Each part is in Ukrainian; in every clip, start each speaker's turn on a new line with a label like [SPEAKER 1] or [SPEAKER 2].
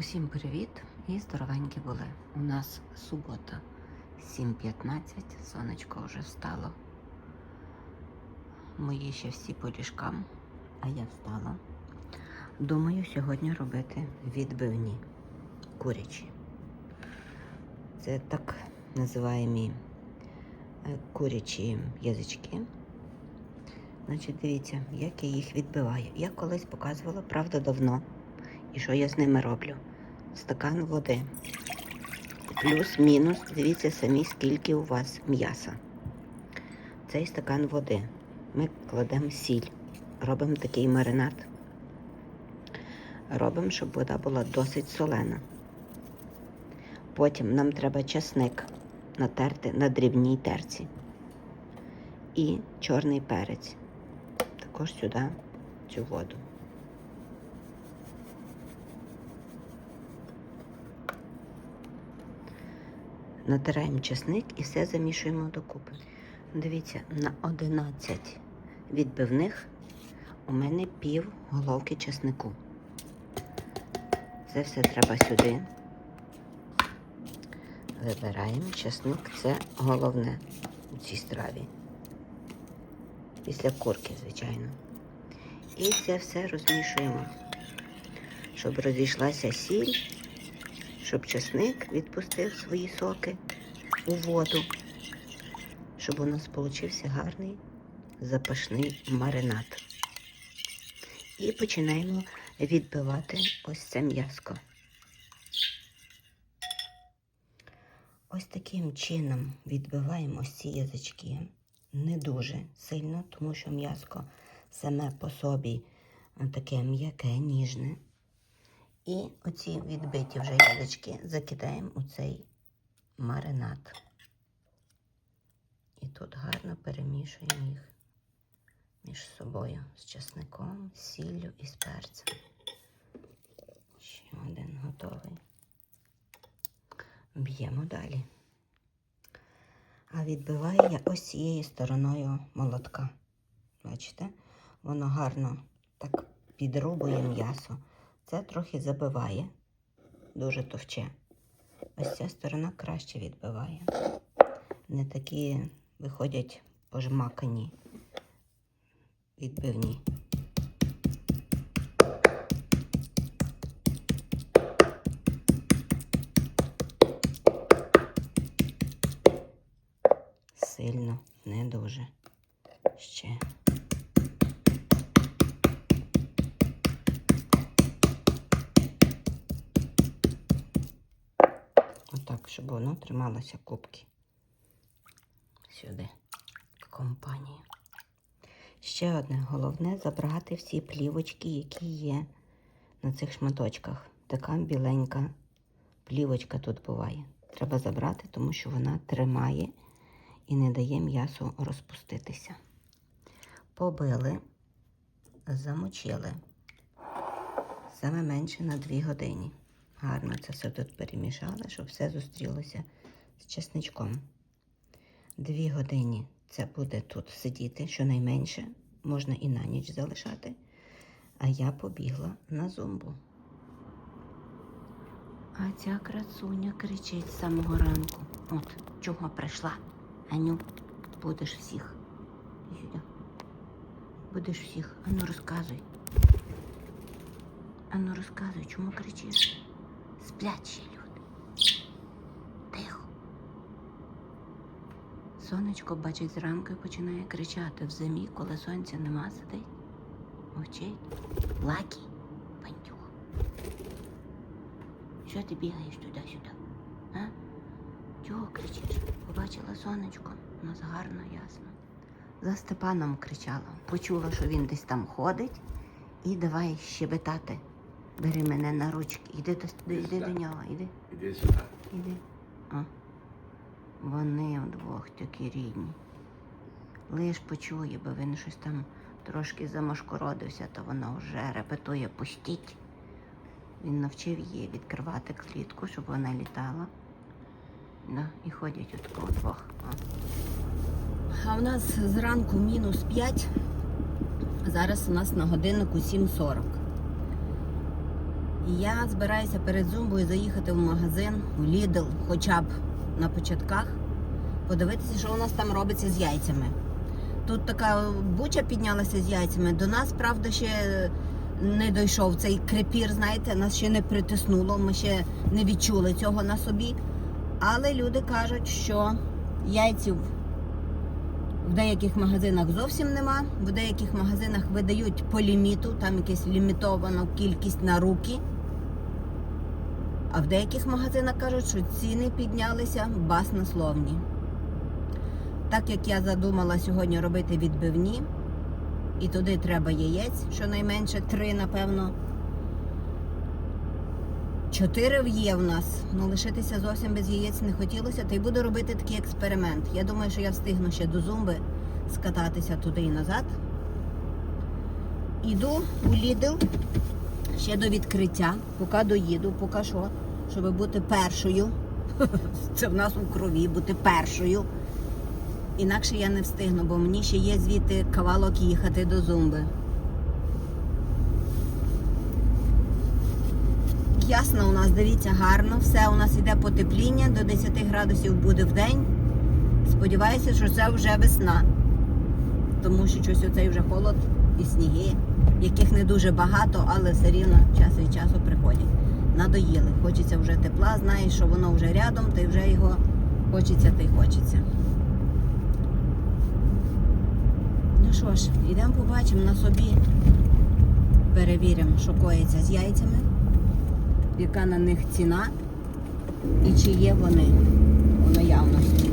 [SPEAKER 1] Усім привіт і здоровенькі були. У нас субота 7.15, сонечко вже встало. Мої ще всі по ліжкам, а я встала. Думаю, сьогодні робити відбивні курячі. Це так називаємо е, курячі язички. Значить, дивіться, як я їх відбиваю. Я колись показувала, правда, давно. І що я з ними роблю? Стакан води. Плюс-мінус, дивіться самі, скільки у вас м'яса. Цей стакан води. Ми кладемо сіль. Робимо такий маринад. Робимо, щоб вода була досить солена. Потім нам треба часник натерти на дрібній терці. І чорний перець. Також сюди цю воду. Натираємо чесник і все замішуємо докупи. Дивіться, на 11 відбивних у мене пів головки чеснику. Це все треба сюди. Вибираємо чесник, це головне у цій страві. Після курки, звичайно. І це все розмішуємо, щоб розійшлася сіль щоб чесник відпустив свої соки у воду, щоб у нас получився гарний запашний маринад. І починаємо відбивати ось це м'яско. Ось таким чином відбиваємо ось ці язички. Не дуже сильно, тому що м'яско саме по собі таке м'яке, ніжне. І оці відбиті вже язички закидаємо у цей маринад. І тут гарно перемішуємо їх між собою з часником, сіллю і з перцем. Ще один готовий. Б'ємо далі. А відбиваю я ось цією стороною молотка. Бачите? Воно гарно так підрубує м'ясо. Це трохи забиває, дуже товче. Ось ця сторона краще відбиває. Не такі виходять пожмакані відбивні. Сильно, не дуже. Ще. Отак, воно кубки. Сюди, в компанію. Ще одне головне забрати всі плівочки, які є на цих шматочках. Така біленька плівочка тут буває. Треба забрати, тому що вона тримає і не дає м'ясу розпуститися. Побили, замочили. Саме менше на 2 години. Гарно це все тут перемішали, щоб все зустрілося з чесничком. Дві години це буде тут сидіти, щонайменше, можна і на ніч залишати. А я побігла на зумбу. А ця красуня кричить з самого ранку. От чого прийшла. Аню, будеш всіх. Сюди. Будеш всіх. Ану розказуй. Ану розказуй, чому кричиш? Сплять ще люди. Тихо. Сонечко бачить зранку і починає кричати в зимі, коли сонця нема, сидить. Мовчить. Лакі, пандюх. Що ти бігаєш туди-сюди? А? Чого кричиш? Побачила сонечко, у нас гарно, ясно. За Степаном кричала, почула, що він десь там ходить, і давай щебетати. Бери мене на ручки. Іди до, іди до нього, іди.
[SPEAKER 2] Іди сюди.
[SPEAKER 1] Іди. А. Вони вдвох такі рідні. Лиш почує, бо він щось там трошки замошкородився, то вона вже репетує пустіть. Він навчив її відкривати клітку, щоб вона літала. Да, і ходять отако вдвох. А. а у нас зранку мінус 5. Зараз у нас на годиннику 7.40. Я збираюся перед зумбою заїхати в магазин, в Lidl, хоча б на початках, подивитися, що у нас там робиться з яйцями. Тут така буча піднялася з яйцями. До нас, правда, ще не дійшов цей крепір, знаєте, нас ще не притиснуло, ми ще не відчули цього на собі. Але люди кажуть, що яйців в деяких магазинах зовсім нема, в деяких магазинах видають по ліміту, там якась лімітована кількість на руки. А в деяких магазинах кажуть, що ціни піднялися баснословні. Так як я задумала сьогодні робити відбивні, і туди треба яєць, щонайменше три, напевно. Чотири є в нас. Ну лишитися зовсім без яєць не хотілося, та й буду робити такий експеримент. Я думаю, що я встигну ще до зумби скататися туди і назад. Іду у Lidl ще до відкриття, поки доїду, поки що, щоб бути першою. Це в нас у крові, бути першою. Інакше я не встигну, бо мені ще є звідти кавалок їхати до зумби. Ясно, у нас дивіться гарно, все у нас іде потепління, до 10 градусів буде в день. Сподіваюся, що це вже весна. Тому що щось оцей вже холод і сніги, яких не дуже багато, але все рівно час від часу приходять. Надоїли. Хочеться вже тепла, знаєш, що воно вже рядом, та вже його хочеться та й хочеться. Ну що ж, йдемо побачимо на собі. Перевіримо, що коїться з яйцями, яка на них ціна і чи є вони у наявності.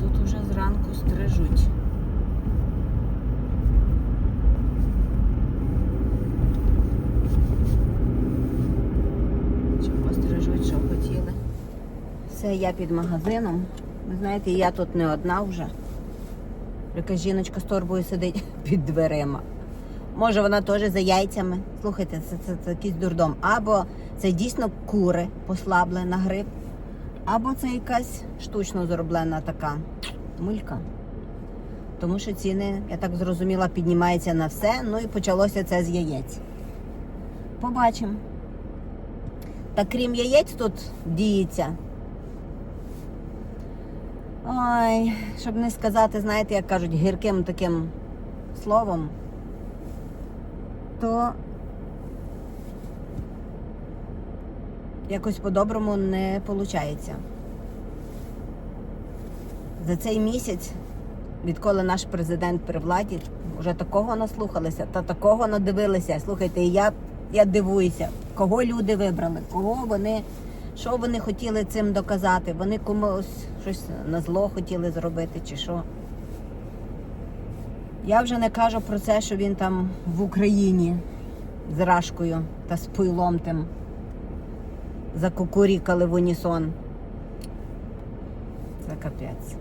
[SPEAKER 1] Тут уже зранку стрижуть. Чи пострижуть, що хотіли. Все, я під магазином. Ви знаєте, я тут не одна вже. Яка жіночка з торбою сидить під дверима. Може, вона теж за яйцями. Слухайте, це, це, це якийсь дурдом. Або це дійсно кури послабли на гриб, або це якась штучно зроблена така мулька. Тому що ціни, я так зрозуміла, піднімаються на все. Ну і почалося це з яєць. Побачимо. Та крім яєць тут діється. Ой, щоб не сказати, знаєте, як кажуть, гірким таким словом, то якось по-доброму не виходить. За цей місяць, відколи наш президент при владі, вже такого наслухалися та такого надивилися. Слухайте, я, я дивуюся, кого люди вибрали, кого вони. Що вони хотіли цим доказати? Вони комусь щось на зло хотіли зробити чи що. Я вже не кажу про це, що він там в Україні з рашкою та з пилом тим закукурікали в унісон. Це капець.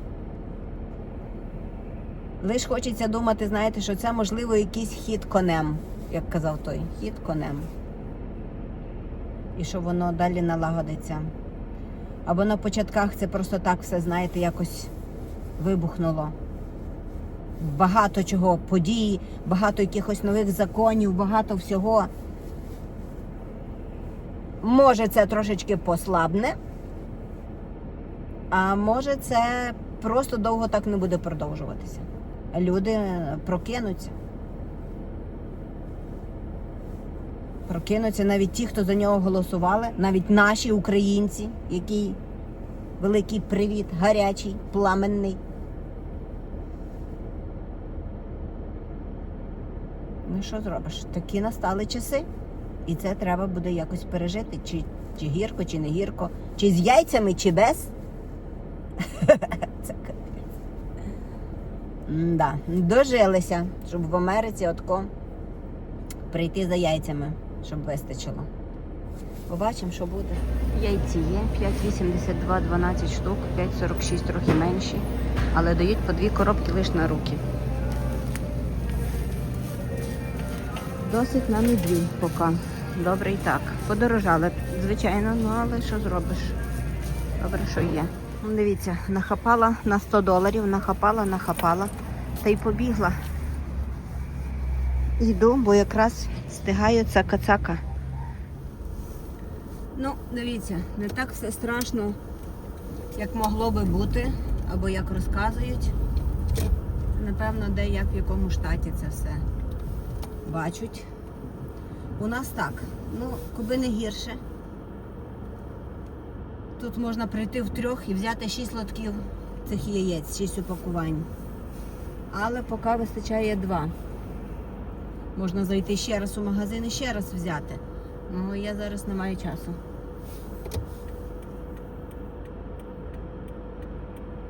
[SPEAKER 1] Лиш хочеться думати, знаєте, що це можливо якийсь хід конем, як казав той, хід конем і що воно далі налагодиться. Або на початках це просто так все, знаєте, якось вибухнуло. Багато чого, подій, багато якихось нових законів, багато всього. Може, це трошечки послабне, а може, це просто довго так не буде продовжуватися. Люди прокинуться. Прокинуться навіть ті, хто за нього голосували, навіть наші українці, який великий привіт, гарячий, пламенний. Ну що зробиш? Такі настали часи, і це треба буде якось пережити. Чи, чи гірко, чи не гірко, чи з яйцями, чи без. Це. Да. Дожилися, щоб в Америці отко прийти за яйцями щоб вистачило. Побачимо, що буде. Яйці є 5,82, 12 штук, 5,46 трохи менші, але дають по дві коробки лише на руки. Досить на недві поки. Добре і так. Подорожали, звичайно, ну але що зробиш? Добре, що є. Ну, Дивіться, нахапала на 100 доларів, нахапала, нахапала та й побігла. йду, бо якраз стигаю цака-цака. Ну, дивіться, не так все страшно, як могло би бути, або як розказують. Напевно, де як в якому штаті це все бачать. У нас так, ну, коби не гірше. Тут можна прийти в трьох і взяти 6 лотків цих яєць, 6 упакувань. Але поки вистачає два. Можна зайти ще раз у магазин і ще раз взяти. Ну, я зараз не маю часу.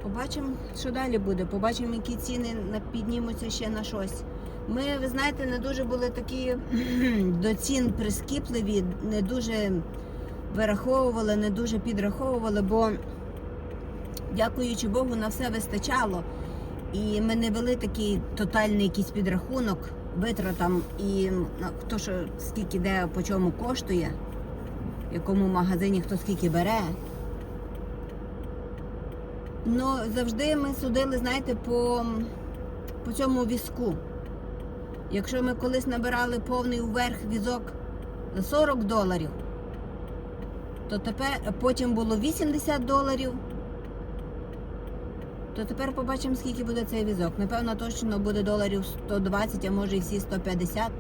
[SPEAKER 1] Побачимо, що далі буде. Побачимо, які ціни піднімуться ще на щось. Ми, ви знаєте, не дуже були такі до цін прискіпливі, не дуже вираховували, не дуже підраховували, бо, дякуючи Богу, на все вистачало. І ми не вели такий тотальний якийсь підрахунок витратам і хто що скільки де по чому коштує, в якому магазині хто скільки бере. Ну, завжди ми судили, знаєте, по, по цьому візку. Якщо ми колись набирали повний уверх візок за 40 доларів, то тепер потім було 80 доларів. То тепер побачимо, скільки буде цей візок. Напевно, точно буде доларів 120, а може і всі 150.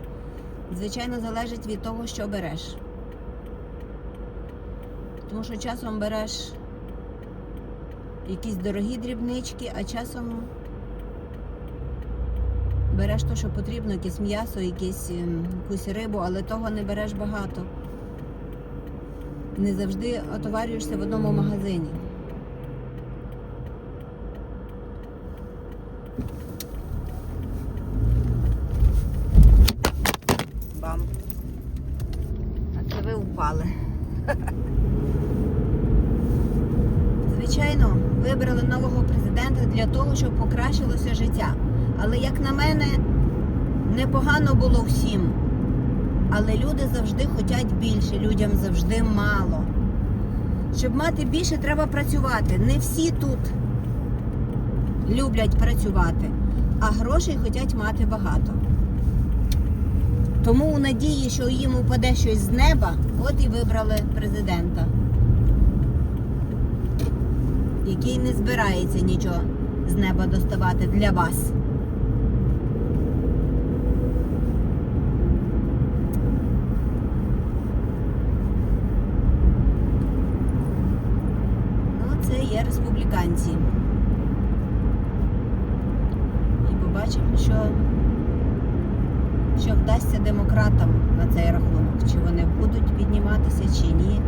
[SPEAKER 1] Звичайно, залежить від того, що береш. Тому що часом береш якісь дорогі дрібнички, а часом береш те, що потрібно, якесь м'ясо, ем, якусь рибу, але того не береш багато. Не завжди отоварюєшся в одному магазині. Бам. А це ви впали. Звичайно, вибрали нового президента для того, щоб покращилося життя. Але, як на мене, непогано було всім. Але люди завжди хочуть більше, людям завжди мало. Щоб мати більше, треба працювати. Не всі тут люблять працювати, а грошей хочуть мати багато. Тому у надії, що їм упаде щось з неба, от і вибрали президента, який не збирається нічого з неба доставати для вас. Ну, це є республіканці. І побачимо, що що вдасться демократам на цей рахунок, чи вони будуть підніматися, чи ні.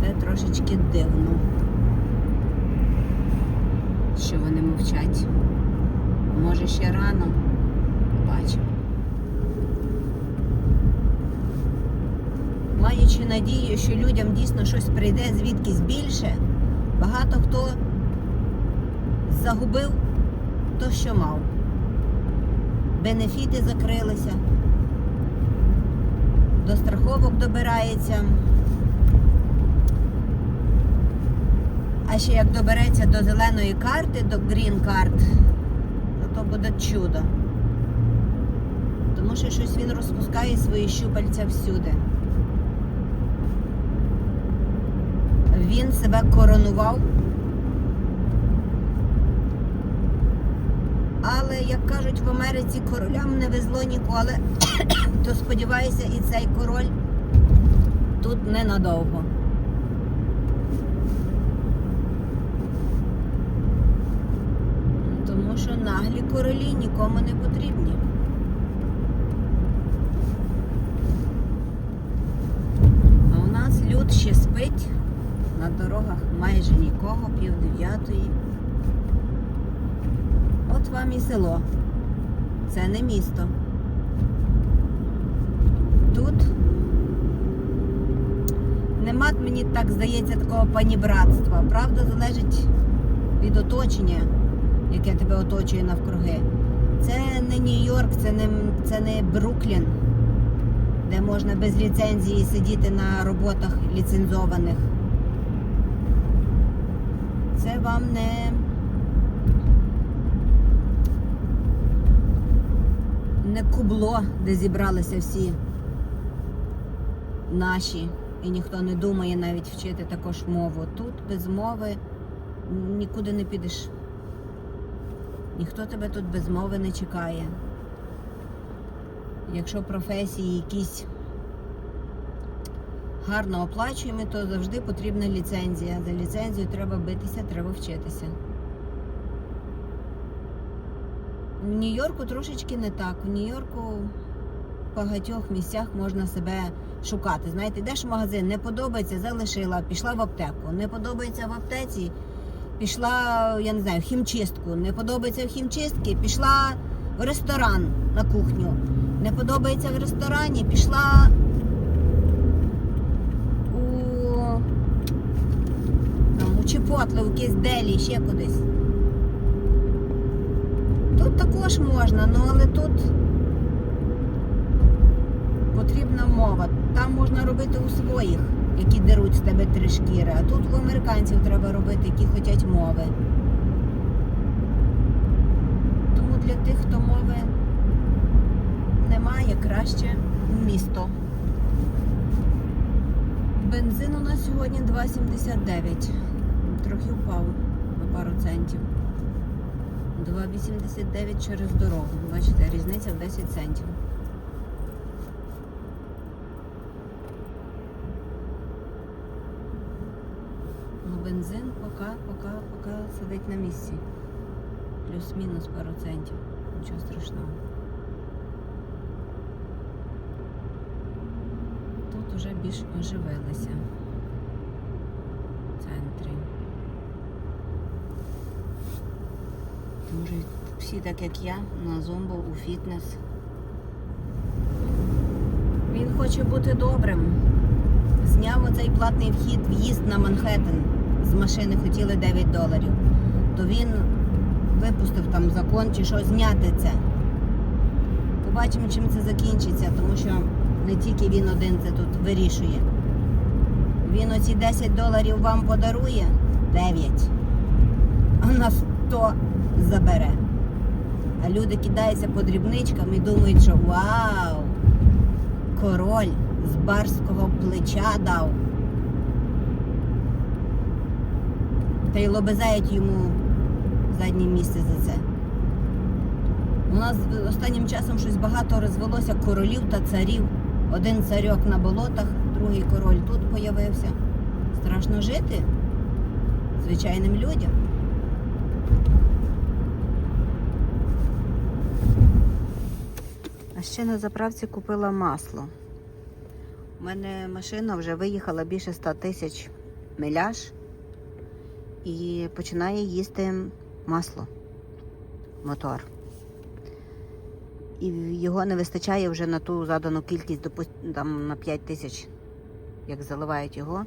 [SPEAKER 1] Це трошечки дивно, що вони мовчать. Може ще рано побачимо. Маючи надію, що людям дійсно щось прийде звідкись більше, багато хто загубив то, що мав бенефіти закрилися, до страховок добирається. А ще як добереться до зеленої карти, до Card, то, то буде чудо. Тому що щось він розпускає свої щупальця всюди. Він себе коронував. Але, як кажуть в Америці, королям не везло ніколи, то сподіваюся, і цей король тут ненадовго. Тому що наглі королі нікому не потрібні. А у нас люд ще спить, на дорогах майже нікого, пів дев'ятої. От вам і село. Це не місто. Тут нема, мені так здається, такого панібратства. Правда, залежить від оточення, яке тебе оточує навкруги. Це не Нью-Йорк, це не, це не Бруклін, де можна без ліцензії сидіти на роботах ліцензованих. Це вам не кубло, де зібралися всі наші, і ніхто не думає навіть вчити також мову. Тут без мови нікуди не підеш. Ніхто тебе тут без мови не чекає. Якщо професії якісь гарно оплачуємо, то завжди потрібна ліцензія. За ліцензію треба битися, треба вчитися. В Нью-Йорку трошечки не так. У Нью-Йорку в багатьох місцях можна себе шукати. Знаєте, йдеш в магазин, не подобається, залишила, пішла в аптеку. Не подобається в аптеці, пішла, я не знаю, в хімчистку. Не подобається в хімчистці, пішла в ресторан на кухню. Не подобається в ресторані, пішла у, там, у Чепотле, у якесь делі, ще кудись. Тут також можна, ну але тут потрібна мова. Там можна робити у своїх, які деруть з тебе три шкіри, а тут у американців треба робити, які хочуть мови. Тому для тих, хто мови немає, краще місто. Бензин у нас сьогодні 2,79. Трохи впав на пару центів. 2,89 через дорогу. Бачите, різниця в 10 центів. Ну, бензин поки, поки, поки сидить на місці. Плюс-мінус пару центів. Нічого страшного. Тут уже більш оживилися в центрі. Може, всі так як я, на зомбу у фітнес. Він хоче бути добрим. Зняв оцей платний вхід, в'їзд на Манхеттен. З машини хотіли 9 доларів. То він випустив там закон чи що зняти це. Побачимо, чим це закінчиться, тому що не тільки він один це тут вирішує. Він оці 10 доларів вам подарує 9. А на 100 забере. А люди кидаються по дрібничкам і думають, що вау! Король з барського плеча дав. Та й лобизають йому заднє місце за це. У нас останнім часом щось багато розвелося королів та царів. Один царьок на болотах, другий король тут появився. Страшно жити звичайним людям. А ще на заправці купила масло. У мене машина вже виїхала більше 100 тисяч миляж і починає їсти масло, мотор. І його не вистачає вже на ту задану кількість, допустим, там на 5 тисяч, як заливають його,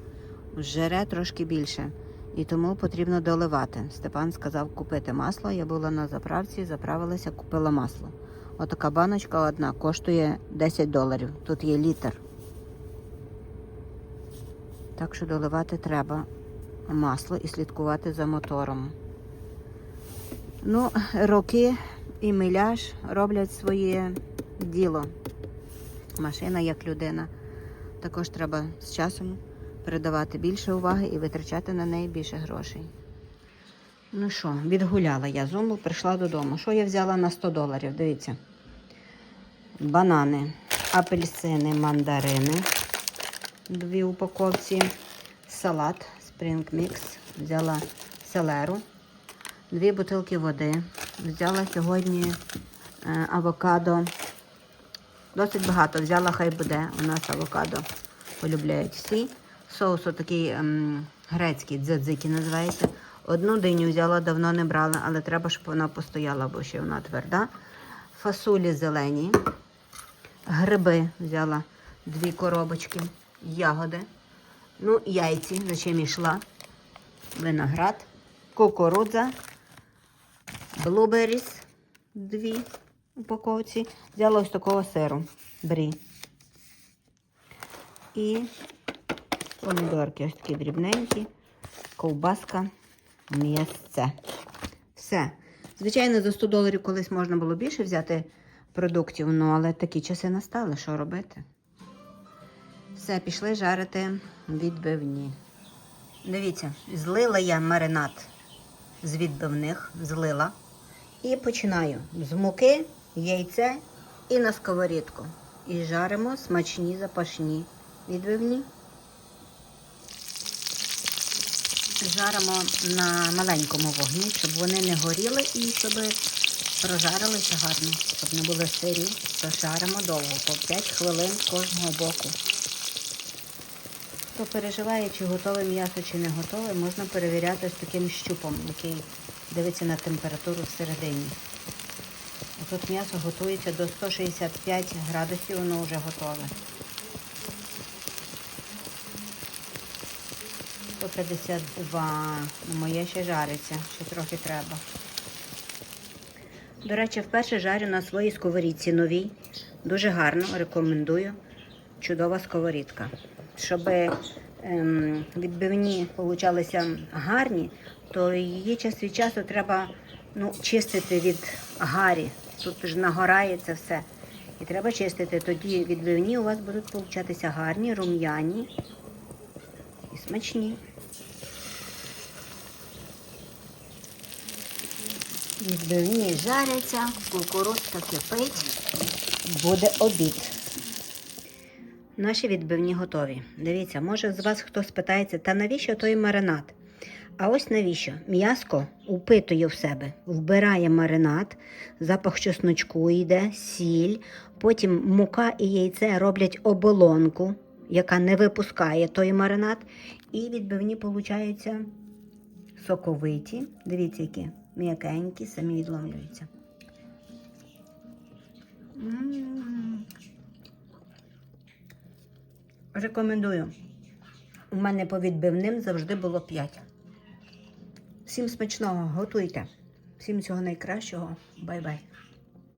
[SPEAKER 1] жере трошки більше. І тому потрібно доливати. Степан сказав купити масло. Я була на заправці, заправилася, купила масло. Отака баночка одна коштує 10 доларів. Тут є літр. Так що доливати треба масло і слідкувати за мотором. Ну, роки і миляж роблять своє діло. Машина як людина. Також треба з часом передавати більше уваги і витрачати на неї більше грошей. Ну що, відгуляла я зуму, прийшла додому. Що я взяла на 100 доларів? Дивіться. Банани, апельсини, мандарини. Дві упаковці. Салат Spring Mix. Взяла селеру. Дві бутилки води. Взяла сьогодні е, авокадо. Досить багато. Взяла, хай буде. У нас авокадо полюбляють всі. Соус такий ем, грецький, дзадзики називається. Одну диню взяла, давно не брала, але треба, щоб вона постояла, бо ще вона тверда. Фасолі зелені. Гриби взяла дві коробочки, ягоди. Ну, яйці, за чим йшла. Виноград, кукурудза, блуберіс, дві упаковці. Взяла ось такого сиру, брі. І помідорки ось такі дрібненькі, ковбаска, м'ясце. Все. Звичайно, за 100 доларів колись можна було більше взяти продуктів. Ну, але такі часи настали, що робити? Все, пішли жарити відбивні. Дивіться, злила я маринад з відбивних, злила. І починаю з муки, яйце і на сковорідку. І жаримо смачні запашні відбивні. Жаримо на маленькому вогні, щоб вони не горіли і щоб прожарилися гарно, щоб не були сирі, то жаримо довго, по 5 хвилин з кожного боку. Хто переживає, чи готове м'ясо, чи не готове, можна перевіряти з таким щупом, який дивиться на температуру всередині. Тут м'ясо готується до 165 градусів, воно вже готове. 152. Ну, Моє ще жариться, ще трохи треба. До речі, вперше жарю на своїй сковорідці новій. Дуже гарно, рекомендую. Чудова сковорідка. Щоб ем, відбивні получалися гарні, то її час від часу треба ну, чистити від гарі. Тут ж нагорається все. І треба чистити. Тоді відбивні у вас будуть получатися гарні, рум'яні і смачні. Відбивні жаряться, кукурудзка кипить, буде обід. Наші відбивні готові. Дивіться, може з вас хтось питається, та навіщо той маринад? А ось навіщо? М'яско упитує в себе, вбирає маринад, запах чесночку йде, сіль, потім мука і яйце роблять оболонку, яка не випускає той маринад. І відбивні получаються соковиті. Дивіться, які м'якенькі, самі відломлюються. М. Рекомендую. У мене по відбивним завжди було 5. Всім смачного, готуйте. Всім всього найкращого. Бай-бай.